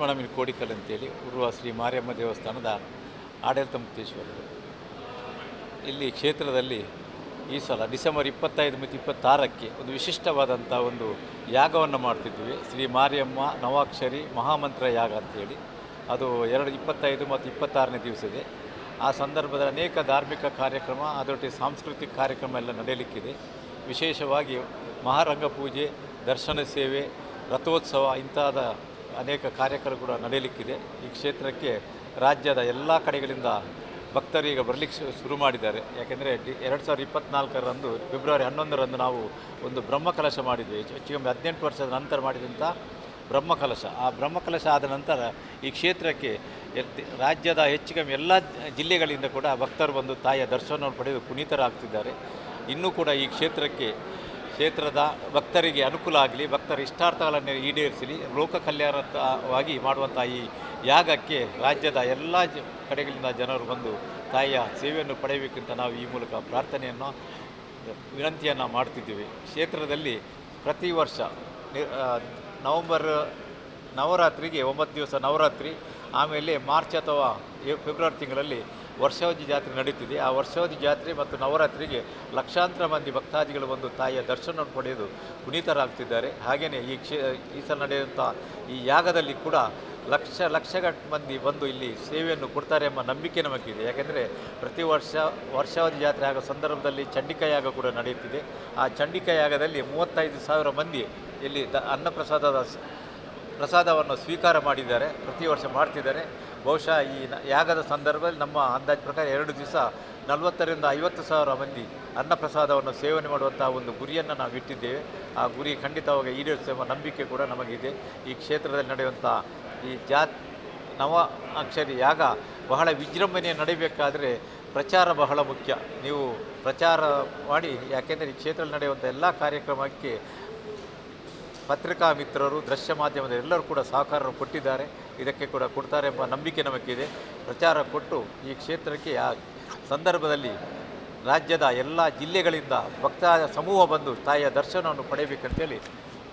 ಲಕ್ಷ್ಮಣ ಕೋಡಿಕಲ್ ಅಂತೇಳಿ ಉರುವ ಶ್ರೀ ಮಾರಿಯಮ್ಮ ದೇವಸ್ಥಾನದ ಆಡಳಿತ ಮುಕ್ತೇಶ್ವರರು. ಇಲ್ಲಿ ಕ್ಷೇತ್ರದಲ್ಲಿ ಈ ಸಲ ಡಿಸೆಂಬರ್ ಇಪ್ಪತ್ತೈದು ಮತ್ತು ಇಪ್ಪತ್ತಾರಕ್ಕೆ ಒಂದು ವಿಶಿಷ್ಟವಾದಂಥ ಒಂದು ಯಾಗವನ್ನು ಮಾಡ್ತಿದ್ವಿ. ಶ್ರೀ ಮಾರಿಯಮ್ಮ ನವಾಕ್ಷರಿ ಮಹಾಮಂತ್ರ ಯಾಗ ಅಂತೇಳಿ. ಅದು ಎರಡು ಇಪ್ಪತ್ತೈದು ಮತ್ತು ಇಪ್ಪತ್ತಾರನೇ ದಿವಸ ಇದೆ. ಆ ಸಂದರ್ಭದಲ್ಲಿ ಅನೇಕ ಧಾರ್ಮಿಕ ಕಾರ್ಯಕ್ರಮ, ಅದರೊಟ್ಟಿಗೆ ಸಾಂಸ್ಕೃತಿಕ ಕಾರ್ಯಕ್ರಮ ಎಲ್ಲ ನಡೆಯಲಿಕ್ಕಿದೆ. ವಿಶೇಷವಾಗಿ ಮಹಾರಂಗ ಪೂಜೆ, ದರ್ಶನ ಸೇವೆ, ರಥೋತ್ಸವ ಇಂತಹದ ಅನೇಕ ಕಾರ್ಯಕ್ರಮ ಕೂಡ ನಡೆಯಲಿಕ್ಕಿದೆ. ಈ ಕ್ಷೇತ್ರಕ್ಕೆ ರಾಜ್ಯದ ಎಲ್ಲ ಕಡೆಗಳಿಂದ ಭಕ್ತರು ಈಗ ಬರಲಿಕ್ಕೆ ಶುರು ಮಾಡಿದ್ದಾರೆ. ಯಾಕೆಂದರೆ ಡಿ, ಎರಡು ಸಾವಿರದ ಇಪ್ಪತ್ನಾಲ್ಕರಂದು, ಫೆಬ್ರವರಿ ಹನ್ನೊಂದರಂದು ನಾವು ಒಂದು ಬ್ರಹ್ಮಕಲಶ ಮಾಡಿದ್ವಿ. ಹೆಚ್ಚು ಕಮ್ಮಿ ಹದಿನೆಂಟು ವರ್ಷದ ನಂತರ ಮಾಡಿದಂಥ ಬ್ರಹ್ಮಕಲಶ. ಆ ಬ್ರಹ್ಮಕಲಶ ಆದ ನಂತರ ಈ ಕ್ಷೇತ್ರಕ್ಕೆ ರಾಜ್ಯದ ಹೆಚ್ಚು ಕಮ್ಮಿ ಎಲ್ಲ ಜಿಲ್ಲೆಗಳಿಂದ ಕೂಡ ಭಕ್ತರು ಬಂದು ತಾಯಿಯ ದರ್ಶನವನ್ನು ಪಡೆದು ಪುನೀತರಾಗ್ತಿದ್ದಾರೆ. ಇನ್ನೂ ಕೂಡ ಈ ಕ್ಷೇತ್ರಕ್ಕೆ ಕ್ಷೇತ್ರದ ಭಕ್ತರಿಗೆ ಅನುಕೂಲ ಆಗಲಿ, ಭಕ್ತರ ಇಷ್ಟಾರ್ಥಗಳನ್ನು ಈಡೇರಿಸಲಿ ಲೋಕ ಕಲ್ಯಾಣವಾಗಿ ಮಾಡುವಂಥ ಈ ಯಾಗಕ್ಕೆ ರಾಜ್ಯದ ಎಲ್ಲ ಕಡೆಗಳಿಂದ ಜನರು ಬಂದು ತಾಯಿಯ ಸೇವೆಯನ್ನು ಪಡೆಯಬೇಕಂತ ನಾವು ಈ ಮೂಲಕ ಪ್ರಾರ್ಥನೆಯನ್ನು, ವಿನಂತಿಯನ್ನು ಮಾಡ್ತಿದ್ದೀವಿ. ಕ್ಷೇತ್ರದಲ್ಲಿ ಪ್ರತಿ ವರ್ಷ ನವಂಬರ್ ನವರಾತ್ರಿಗೆ ಒಂಬತ್ತು ದಿವಸ ನವರಾತ್ರಿ, ಆಮೇಲೆ ಮಾರ್ಚ್ ಅಥವಾ ಫೆಬ್ರವರಿ ತಿಂಗಳಲ್ಲಿ ವರ್ಷಾವಧಿ ಜಾತ್ರೆ ನಡೀತಿದೆ. ಆ ವರ್ಷಾವಧಿ ಜಾತ್ರೆ ಮತ್ತು ನವರಾತ್ರಿಗೆ ಲಕ್ಷಾಂತರ ಮಂದಿ ಭಕ್ತಾದಿಗಳು ಬಂದು ತಾಯಿಯ ದರ್ಶನವನ್ನು ಪಡೆದು ಪುನೀತರಾಗ್ತಿದ್ದಾರೆ. ಹಾಗೆಯೇ ಈ ಕ್ಷೇ, ಈ ಸಲ ನಡೆಯುವಂಥ ಈ ಯಾಗದಲ್ಲಿ ಕೂಡ ಲಕ್ಷ ಲಕ್ಷಗಟ್ಟು ಮಂದಿ ಬಂದು ಇಲ್ಲಿ ಸೇವೆಯನ್ನು ಕೊಡ್ತಾರೆ ಎಂಬ ನಂಬಿಕೆ ನಮಗಿದೆ. ಯಾಕೆಂದರೆ ಪ್ರತಿ ವರ್ಷ, ವರ್ಷಾವಧಿ ಜಾತ್ರೆ ಆಗೋ ಸಂದರ್ಭದಲ್ಲಿ ಚಂಡಿಕಾ ಯಾಗ ಕೂಡ ನಡೆಯುತ್ತಿದೆ. ಆ ಚಂಡಿಕಾ ಯಾಗದಲ್ಲಿ ಮೂವತ್ತೈದು ಸಾವಿರ ಮಂದಿ ಇಲ್ಲಿ ದ, ಅನ್ನಪ್ರಸಾದದ ಪ್ರಸಾದವನ್ನು ಸ್ವೀಕಾರ ಮಾಡಿದ್ದಾರೆ. ಪ್ರತಿ ವರ್ಷ ಮಾಡ್ತಿದ್ದಾರೆ. ಬಹುಶಃ ಈ ಯಾಗದ ಸಂದರ್ಭದಲ್ಲಿ ನಮ್ಮ ಅಂದಾಜು ಪ್ರಕಾರ ಎರಡು ದಿವಸ ನಲವತ್ತರಿಂದ ಐವತ್ತು ಸಾವಿರ ಮಂದಿ ಅನ್ನಪ್ರಸಾದವನ್ನು ಸೇವನೆ ಮಾಡುವಂಥ ಒಂದು ಗುರಿಯನ್ನು ನಾವು ಇಟ್ಟಿದ್ದೇವೆ. ಆ ಗುರಿ ಖಂಡಿತವಾಗಿ ಈಡೇರಿಸುವ ನಂಬಿಕೆ ಕೂಡ ನಮಗಿದೆ. ಈ ಕ್ಷೇತ್ರದಲ್ಲಿ ನಡೆಯುವಂಥ ಈ ಜಾತ್ ನವ ಅಕ್ಷರಿ ಯಾಗ ಬಹಳ ವಿಜೃಂಭಣೆ ನಡೀಬೇಕಾದರೆ ಪ್ರಚಾರ ಬಹಳ ಮುಖ್ಯ. ನೀವು ಪ್ರಚಾರ ಮಾಡಿ, ಯಾಕೆಂದರೆ ಈ ಕ್ಷೇತ್ರದಲ್ಲಿ ನಡೆಯುವಂಥ ಎಲ್ಲ ಕಾರ್ಯಕ್ರಮಕ್ಕೆ ಪತ್ರಿಕಾ ಮಿತ್ರರು, ದೃಶ್ಯ ಮಾಧ್ಯಮದ ಎಲ್ಲರೂ ಕೂಡ ಸಹಕಾರ ಕೊಟ್ಟಿದ್ದಾರೆ. ಇದಕ್ಕೆ ಕೂಡ ಕೊಡ್ತಾರೆ ಎಂಬ ನಂಬಿಕೆ ನಮಗಿದೆ. ಪ್ರಚಾರ ಕೊಟ್ಟು ಈ ಕ್ಷೇತ್ರಕ್ಕೆ ಆ ಸಂದರ್ಭದಲ್ಲಿ ರಾಜ್ಯದ ಎಲ್ಲ ಜಿಲ್ಲೆಗಳಿಂದ ಭಕ್ತ ಸಮೂಹ ಬಂದು ತಾಯಿಯ ದರ್ಶನವನ್ನು ಪಡೆಯಬೇಕಂತೇಳಿ.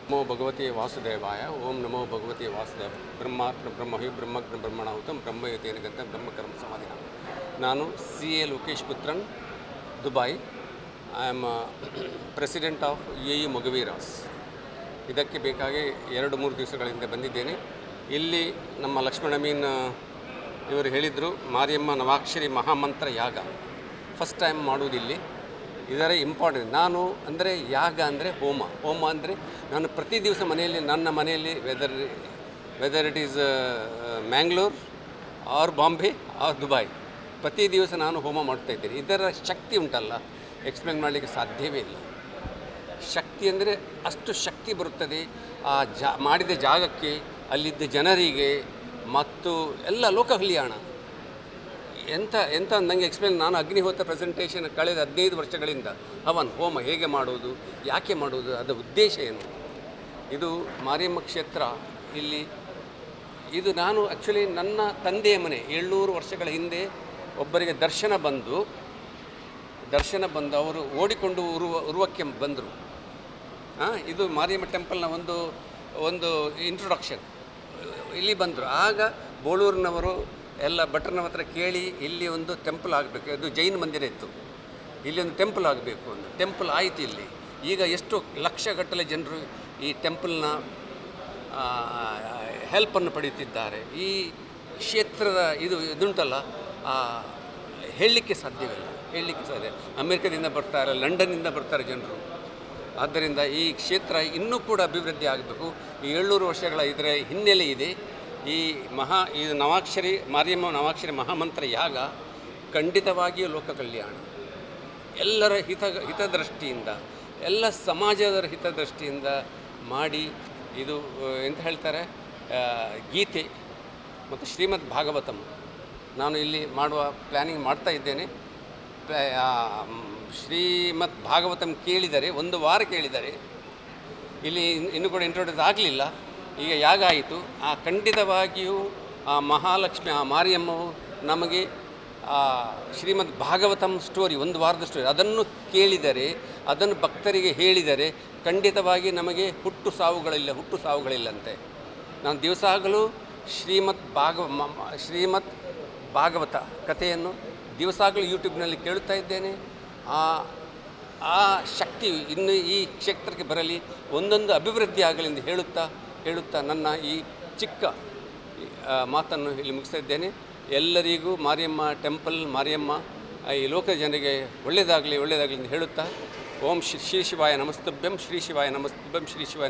ನಮೋ ಭಗವತಿ ವಾಸುದೇವಾಯ, ಓಂ ನಮೋ ಭಗವತಿ ವಾಸುದೇವ ಬ್ರಹ್ಮಾತ್ಮ ಬ್ರಹ್ಮ ಹಿ ಬ್ರಹ್ಮಗ್ನ ಬ್ರಹ್ಮಣಾಹುತಂ ಬ್ರಹ್ಮಯತೇನ ಗಂತ ಬ್ರಹ್ಮಕರ್ಮ ಸಮಾಧಿನ. ನಾನು C A Lokesh Puthran, Dubai. I am president of A E Mogaveeras ಇದಕ್ಕೆ ಬೇಕಾಗಿ ಎರಡು ಮೂರು ದಿವಸಗಳಿಂದ ಬಂದಿದ್ದೇನೆ. ಇಲ್ಲಿ ನಮ್ಮ ಲಕ್ಷ್ಮಣ ಮೀನ್ ಇವರು ಹೇಳಿದರು, ಮಾರಿಯಮ್ಮ ನವಾಕ್ಷರಿ ಮಹಾಮಂತ್ರ ಯಾಗ. ಫಸ್ಟ್ ಟೈಮ್ ಮಾಡುವುದಿಲ್ಲಿ. ಇದರ ಇಂಪಾರ್ಟೆಂಟ್ ನಾನು ಅಂದರೆ ಯಾಗ ಅಂದರೆ ಹೋಮ. ಹೋಮ ಅಂದರೆ ನಾನು ಪ್ರತಿ ದಿವಸ ಮನೆಯಲ್ಲಿ, ನನ್ನ ಮನೆಯಲ್ಲಿ weather weather it is Mangalore or Bombay or Dubai ಪ್ರತಿ ದಿವಸ ನಾನು ಹೋಮ ಮಾಡ್ತಾ ಇದ್ದೇನೆ. ಇದರ ಶಕ್ತಿ ಉಂಟಲ್ಲ ಎಕ್ಸ್ಪ್ಲೇನ್ ಮಾಡಲಿಕ್ಕೆ ಸಾಧ್ಯವೇ ಇಲ್ಲ. ಶಕ್ತಿ ಅಂದರೆ ಅಷ್ಟು ಶಕ್ತಿ ಬರುತ್ತದೆ. ಆ ಜಾ, ಮಾಡಿದ ಜಾಗಕ್ಕೆ ಅಲ್ಲಿದ್ದ ಜನರಿಗೆ ಮತ್ತು ಎಲ್ಲ ಲೋಕ ಕಲ್ಯಾಣ ಎಂಥ ಎಂಥ ನನಗೆ ಎಕ್ಸ್ಪ್ಲೇನ್ ನಾನು ಅಗ್ನಿಹೋತ್ರ ಪ್ರೆಸೆಂಟೇಷನ್ ಕಳೆದ ಹದಿನೈದು ವರ್ಷಗಳಿಂದ. ಅವನ್ ಹೋಮ ಹೇಗೆ ಮಾಡುವುದು ಯಾಕೆ ಮಾಡುವುದು ಅದರ ಉದ್ದೇಶ ಏನು? ಇದು ಮಾರಿಯಮ್ಮ ಕ್ಷೇತ್ರ ಇಲ್ಲಿ. ಇದು ನಾನು ಆ್ಯಕ್ಚುಲಿ ನನ್ನ ತಂದೆಯ ಮನೆ, ಏಳ್ನೂರು ವರ್ಷಗಳ ಹಿಂದೆ ಒಬ್ಬರಿಗೆ ದರ್ಶನ ಬಂದು ದರ್ಶನ ಬಂದು ಅವರು ಓಡಿಕೊಂಡು ಉರುವ, ಉರುವಕ್ಕೆ ಬಂದರು. ಇದು ಮಾರಿಯಮ್ಮ ಟೆಂಪಲ್ನ ಒಂದು ಒಂದು ಇಂಟ್ರೊಡಕ್ಷನ್ ಇಲ್ಲಿ ಬಂದರು. ಆಗ ಬೋಳೂರಿನವರು ಎಲ್ಲ ಭಟ್ರನ ಹತ್ರ ಕೇಳಿ ಇಲ್ಲಿ ಒಂದು ಟೆಂಪಲ್ ಆಗಬೇಕು. ಇದು ಜೈನ ಮಂದಿರ ಇತ್ತು. ಇಲ್ಲಿ ಒಂದು ಟೆಂಪಲ್ ಆಗಬೇಕು ಅಂತ ಟೆಂಪಲ್ ಆಯಿತು ಇಲ್ಲಿ. ಈಗ ಎಷ್ಟು ಲಕ್ಷಗಟ್ಟಲೆ ಜನರು ಈ ಟೆಂಪಲ್ನ ಹೆಲ್ಪನ್ನು ಪಡೆಯುತ್ತಿದ್ದಾರೆ. ಈ ಕ್ಷೇತ್ರದ ಇದು ಇದುಂಟಲ್ಲ ಹೇಳಲಿಕ್ಕೆ ಸಾಧ್ಯವಿಲ್ಲ. ಹೇಳಲಿಕ್ಕೆ ಸಾಧ್ಯ. ಅಮೆರಿಕದಿಂದ ಬರ್ತಾರೆ, ಲಂಡನ್ನಿಂದ ಬರ್ತಾರೆ ಜನರು. ಆದ್ದರಿಂದ ಈ ಕ್ಷೇತ್ರ ಇನ್ನೂ ಕೂಡ ಅಭಿವೃದ್ಧಿ ಆಗಬೇಕು. ಈ ಏಳ್ನೂರು ವರ್ಷಗಳ ಇದರ ಹಿನ್ನೆಲೆ ಇದೆ. ಈ ಮಹಾ, ಈ ನವಾಕ್ಷರಿ, ಮಾರಿಯಮ್ಮ ನವಾಕ್ಷರಿ ಮಹಾಮಂತ್ರ ಯಾಗ ಖಂಡಿತವಾಗಿಯೂ ಲೋಕ ಕಲ್ಯಾಣ ಎಲ್ಲರ ಹಿತ, ಹಿತದೃಷ್ಟಿಯಿಂದ, ಎಲ್ಲ ಸಮಾಜದ ಹಿತದೃಷ್ಟಿಯಿಂದ ಮಾಡಿ ಇದು, ಎಂತ ಹೇಳ್ತಾರೆ ಗೀತೆ ಮತ್ತು ಶ್ರೀಮದ್ ಭಾಗವತಂ. ನಾನು ಇಲ್ಲಿ ಮಾಡುವ ಪ್ಲ್ಯಾನಿಂಗ್ ಮಾಡ್ತಾ ಇದ್ದೇನೆ. ಶ್ರೀಮದ್ ಭಾಗವತಂ ಕೇಳಿದರೆ, ಒಂದು ವಾರ ಕೇಳಿದರೆ, ಇಲ್ಲಿ ಇನ್- ಇನ್ನೂ ಕೂಡ ಇಂಟ್ರೊಡ್ಯೂಸ್ ಆಗಲಿಲ್ಲ. ಈಗ ಯಾಗ ಆಯಿತು. ಆ, ಖಂಡಿತವಾಗಿಯೂ, ಆ, ಮಹಾಲಕ್ಷ್ಮಿ, ಆ, ಮಾರಿಯಮ್ಮವು ನಮಗೆ, ಆ ಶ್ರೀಮದ್ ಭಾಗವತಂ ಸ್ಟೋರಿ ಒಂದು ವಾರದ ಸ್ಟೋರಿ ಅದನ್ನು ಕೇಳಿದರೆ, ಅದನ್ನು ಭಕ್ತರಿಗೆ ಹೇಳಿದರೆ, ಖಂಡಿತವಾಗಿ ನಮಗೆ ಹುಟ್ಟು ಸಾವುಗಳಿಲ್ಲ, ಹುಟ್ಟು ಸಾವುಗಳಿಲ್ಲಂತೆ. ನಾನು ದಿವಸಾಗಲೂ ಶ್ರೀಮದ್ ಭಾಗವ ಶ್ರೀಮದ್ ಭಾಗವತ ಕಥೆಯನ್ನು ದಿವಸಾಗಲೂ ಯೂಟ್ಯೂಬ್ನಲ್ಲಿ ಕೇಳುತ್ತಾ ಇದ್ದೇನೆ. ಆ ಆ ಶಕ್ತಿ ಇನ್ನು ಈ ಕ್ಷೇತ್ರಕ್ಕೆ ಬರಲಿ, ಒಂದೊಂದು ಅಭಿವೃದ್ಧಿ ಆಗಲಿ ಎಂದು ಹೇಳುತ್ತಾ ಹೇಳುತ್ತಾ ನನ್ನ ಈ ಚಿಕ್ಕ ಮಾತನ್ನು ಇಲ್ಲಿ ಮುಗಿಸ್ತಾ ಇದ್ದೇನೆ. ಎಲ್ಲರಿಗೂ ಮಾರಿಯಮ್ಮ ಟೆಂಪಲ್, ಮಾರಿಯಮ್ಮ ಈ ಲೋಕ ಜನರಿಗೆ ಒಳ್ಳೆಯದಾಗಲಿ ಒಳ್ಳೆಯದಾಗಲಿ ಎಂದು ಹೇಳುತ್ತಾ, ಓಂ ಶ್ರೀ ಶ್ರೀ ಶಿವಾಯ ನಮಸ್ತಭ್ಯಂ, ಶ್ರೀ ಶಿವಾಯ ನಮಸ್ತಭ್ಯಂ, ಶ್ರೀ ಶಿವಾಯ